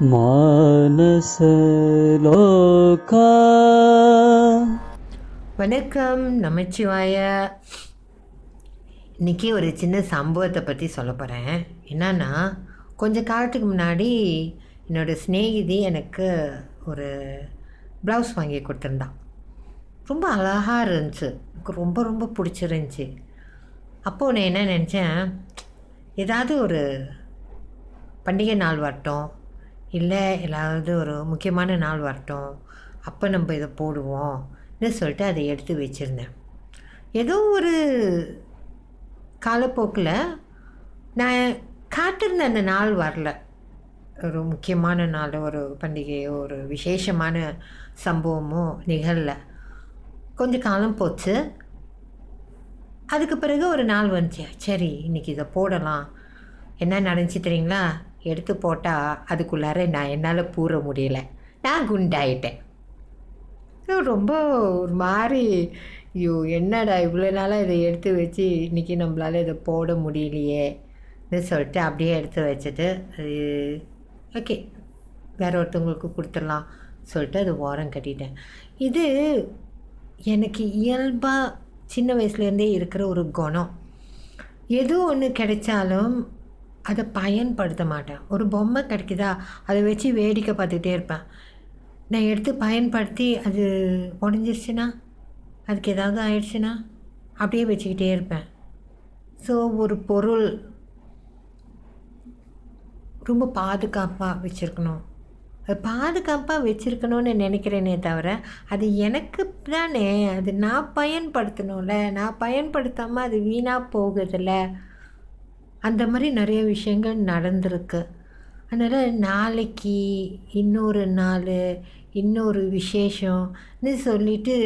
மானசலோகா வணக்கம் நமச்சிவாய. இன்றைக்கி ஒரு சின்ன சம்பவத்தை பற்றி சொல்ல போகிறேன் என்னன்னா கொஞ்ச காலத்துக்கு முன்னாடி என்னோடய ஸ்நேகிதி எனக்கு ஒரு ப்ளவுஸ் வாங்கி கொடுத்துருந்தான் ரொம்ப அழகாக இருந்துச்சு. எனக்கு ரொம்ப ரொம்ப பிடிச்சிருந்துச்சி. அப்போது நான் என்ன நினச்சேன் ஏதாவது ஒரு பண்டிகை நாள் வரட்டும் இல்லை ஏதாவது ஒரு முக்கியமான நாள் வரட்டும் அப்போ நம்ம இதை போடுவோம்னு சொல்லிட்டு அதை எடுத்து வச்சுருந்தேன். ஏதோ ஒரு காலப்போக்கில் நான் காத்திருந்த அந்த நாள் வரல. ஒரு முக்கியமான நாள் ஒரு பண்டிகையோ ஒரு விசேஷமான சம்பவமோ நிகழல. கொஞ்சம் காலம் போச்சு. அதுக்கு பிறகு ஒரு நாள் வந்துச்சு. சரி இன்றைக்கி இதை போடலாம். என்ன நடந்துச்சு தெரியுங்களா? எடுத்து போட்டால் அதுக்குள்ளார நான் என்னால் பூர முடியல. நான் குண்டாயிட்டேன். ரொம்ப ஒரு மாதிரி ஐயோ என்னடா இவ்வளோ நாளாக இதை எடுத்து வச்சு இன்றைக்கி நம்மளால் இதை போட முடியலையேன்னு சொல்லிட்டு அப்படியே எடுத்து வச்சுட்டு அது ஓகே வேற ஒருத்தவங்களுக்கு கொடுத்துடலாம் சொல்லிட்டு அது ஓரம் கட்டிட்டேன். இது எனக்கு இயல்பாக சின்ன வயசுலேருந்தே இருக்கிற ஒரு குணம். எது ஒன்று கிடைச்சாலும் அதை பயன்படுத்த மாட்டேன். ஒரு பொம்மை கிடைக்குதா அதை வச்சு வேடிக்கை பார்த்துக்கிட்டே இருப்பேன். நான் எடுத்து பயன்படுத்தி அது உடஞ்சிருச்சுன்னா அதுக்கு ஏதாவது ஆயிடுச்சுன்னா அப்படியே வச்சுக்கிட்டே இருப்பேன். ஸோ ஒரு பொருள் ரொம்ப பாதுகாப்பாக வச்சுருக்கணும். அது பாதுகாப்பாக வச்சுருக்கணும்னு நினைக்கிறேனே தவிர அது எனக்கு தானே அது நான் பயன்படுத்தணும்ல நான் பயன்படுத்தாமல் அது வீணாக போகுதில்ல. அந்த மாதிரி நிறைய விஷயங்கள் நடந்திருக்கு. அதனால் நாளைக்கு இன்னொரு நாள் இன்னொரு விசேஷம்னு சொல்லிட்டு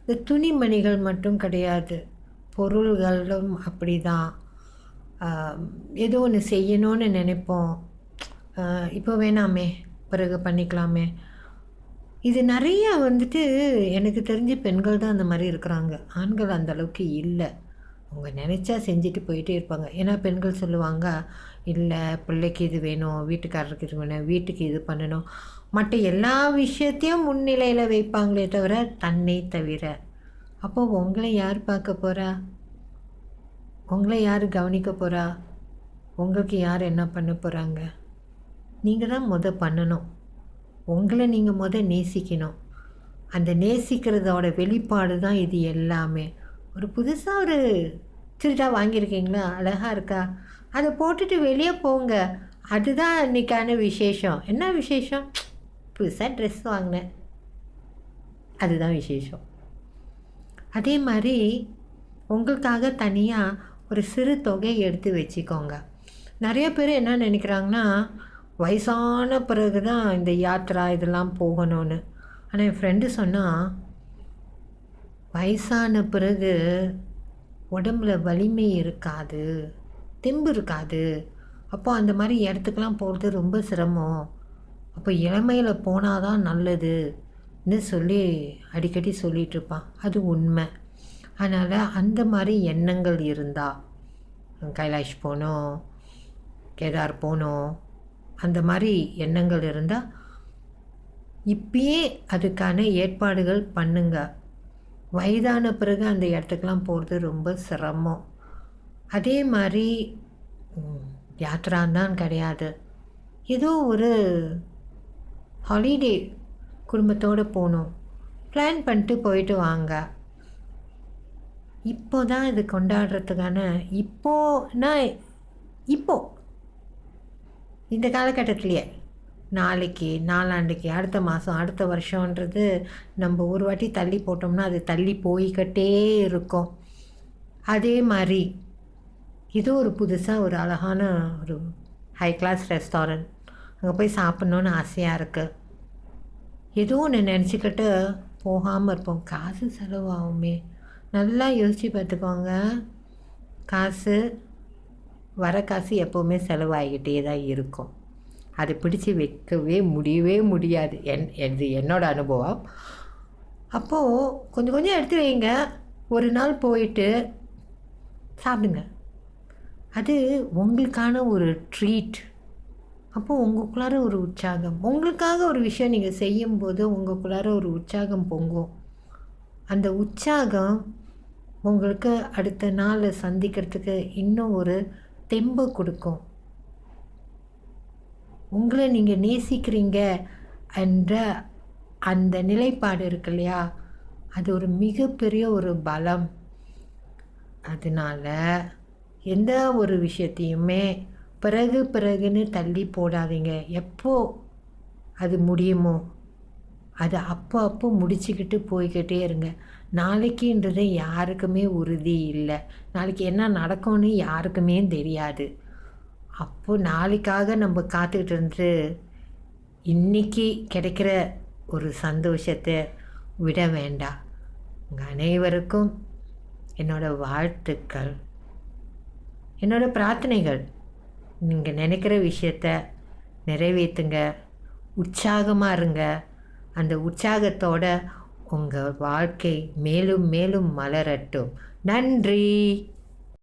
இந்த துணிமணிகள் மட்டும் கிடையாது. பொருள்களும் அப்படி தான் ஏதோ ஒன்று செய்யணும்னு நினைப்போம். இப்போ வேணாமே பிறகு பண்ணிக்கலாமே. இது நிறையா வந்துட்டு எனக்கு தெரிஞ்ச பெண்கள் தான் அந்த மாதிரி இருக்கிறாங்க. ஆண்கள் அந்தளவுக்கு இல்லை. அவங்க நினச்சா செஞ்சுட்டு போயிட்டே இருப்பாங்க. ஏன்னா பெண்கள் சொல்லுவாங்க இல்லை பிள்ளைக்கு இது வேணும் வீட்டுக்காரருக்கு இது வேணும் வீட்டுக்கு இது பண்ணணும். மற்ற எல்லா விஷயத்தையும் முன்னிலையில் வைப்பாங்களே தவிர தன்னை தவிர. அப்போ உங்களை யார் பார்க்க போகிறா உங்களை யார் கவனிக்க போகிறா உங்களுக்கு யார் என்ன பண்ண போகிறாங்க நீங்கள் தான் முத பண்ணணும். உங்களை நீங்கள் முத நேசிக்கணும். அந்த நேசிக்கிறதோட வெளிப்பாடு தான் இது எல்லாமே. ஒரு புதுசாக ஒரு சுடிதார் வாங்கியிருக்கீங்களா? அழகாக இருக்கா? அதை போட்டுட்டு வெளியே போங்க. அதுதான் இன்னைக்கான விசேஷம். என்ன விசேஷம்? புதுசாக ட்ரெஸ் வாங்கினேன். அதுதான் விசேஷம். அதே மாதிரி உங்களுக்காக தனியாக ஒரு சிறு தொகையை எடுத்து வச்சுக்கோங்க. நிறைய பேர் என்ன நினைக்கிறாங்கன்னா வயசான பிறகு தான் இந்த யாத்ரா இதெல்லாம் போகணும்னு. ஆனால் என் ஃப்ரெண்டு சொன்னால் வயசான பிறகு உடம்புல வலிமை இருக்காது தெம்பு இருக்காது. அப்போ அந்த மாதிரி இடத்துக்கெலாம் போகிறது ரொம்ப சிரமம். அப்போ இளமையில் போனால் தான் நல்லதுன்னு சொல்லி அடிக்கடி சொல்லிகிட்டு இருப்பான் அது உண்மை. அதனால் அந்த மாதிரி எண்ணங்கள் இருந்தால் கைலாஷ் போகணும் கேதார் போகணும் அந்த மாதிரி எண்ணங்கள் இருந்தால் இப்பயே அதுக்கான ஏற்பாடுகள் பண்ணுங்கள் வயதான பிறகு அந்த இடத்துக்கெலாம் போகிறது ரொம்ப சிரமம். அதே மாதிரி யாத்திரான்தான் கிடையாது. ஏதோ ஒரு ஹாலிடே குடும்பத்தோடு போகணும். பிளான் பண்ணிட்டு போயிட்டு வாங்க. இப்போ தான் இது கொண்டாடுறதுக்கான இப்போனா இப்போ இந்த காலகட்டத்திலேயே. நாளைக்கு நாளாண்டைக்கு அடுத்த மாதம் அடுத்த வருஷன்றது நம்ம ஒரு வாட்டி தள்ளி போட்டோம்னா அது தள்ளி போய்கிட்டே இருக்கும். அதே மாதிரி இது ஒரு புதுசாக ஒரு அழகான ஒரு ஹை கிளாஸ் ரெஸ்டாரண்ட் அங்கே போய் சாப்பிட்ணுன்னு ஆசையாக இருக்குது ஏதோ ஒன்று நினச்சிக்கிட்டு போகாமல் இருப்போம். காசு செலவாகுமே. நல்லா யோசித்து பார்த்துக்கோங்க. காசு வர காசு எப்போவுமே செலவாகிக்கிட்டே தான் இருக்கும். அதை பிடிச்சி வைக்கவே முடியவே முடியாது. என் இது என்னோடய அனுபவம். அப்போது கொஞ்சம் கொஞ்சம் எடுத்து வைங்க. ஒரு நாள் போயிட்டு சாப்பிடுங்க. அது உங்களுக்கான ஒரு ட்ரீட் அப்போது உங்களுக்குள்ளார ஒரு உற்சாகம். உங்களுக்காக ஒரு விஷயம் நீங்கள் செய்யும்போது உங்களுக்குள்ளார ஒரு உற்சாகம் பொங்கும். அந்த உற்சாகம் உங்களுக்கு அடுத்த நாள் சந்திக்கிறதுக்கு இன்னும் ஒரு தெம்பு கொடுக்கும். உங்களை நீங்கள் நேசிக்கிறீங்க என்ற அந்த நிலைப்பாடு இருக்கு இல்லையா? அது ஒரு மிகப்பெரிய ஒரு பலம். அதனால் எந்த ஒரு விஷயத்தையுமே பிறகு பிறகுன்னு தள்ளி போடாதீங்க. எப்போ அது முடியுமோ அது அப்போ அப்போ முடிச்சுக்கிட்டு போய்கிட்டே இருங்க. நாளைக்குன்றது யாருக்குமே உறுதி இல்லை. நாளைக்கு என்ன நடக்கும்னு யாருக்குமே தெரியாது. அப்போது நாளைக்காக நம்ம காத்துக்கிட்டு இருந்து இன்றைக்கி கிடைக்கிற ஒரு சந்தோஷத்தை விட வேண்டாம். உங்கள் அனைவருக்கும் என்னோடய வாழ்த்துக்கள். என்னோடய பிரார்த்தனைகள். நீங்கள் நினைக்கிற விஷயத்த நிறைவேற்றுங்க உற்சாகமாக இருங்க. அந்த உற்சாகத்தோட உங்கள் வாழ்க்கை மேலும் மேலும் மலரட்டும். நன்றி!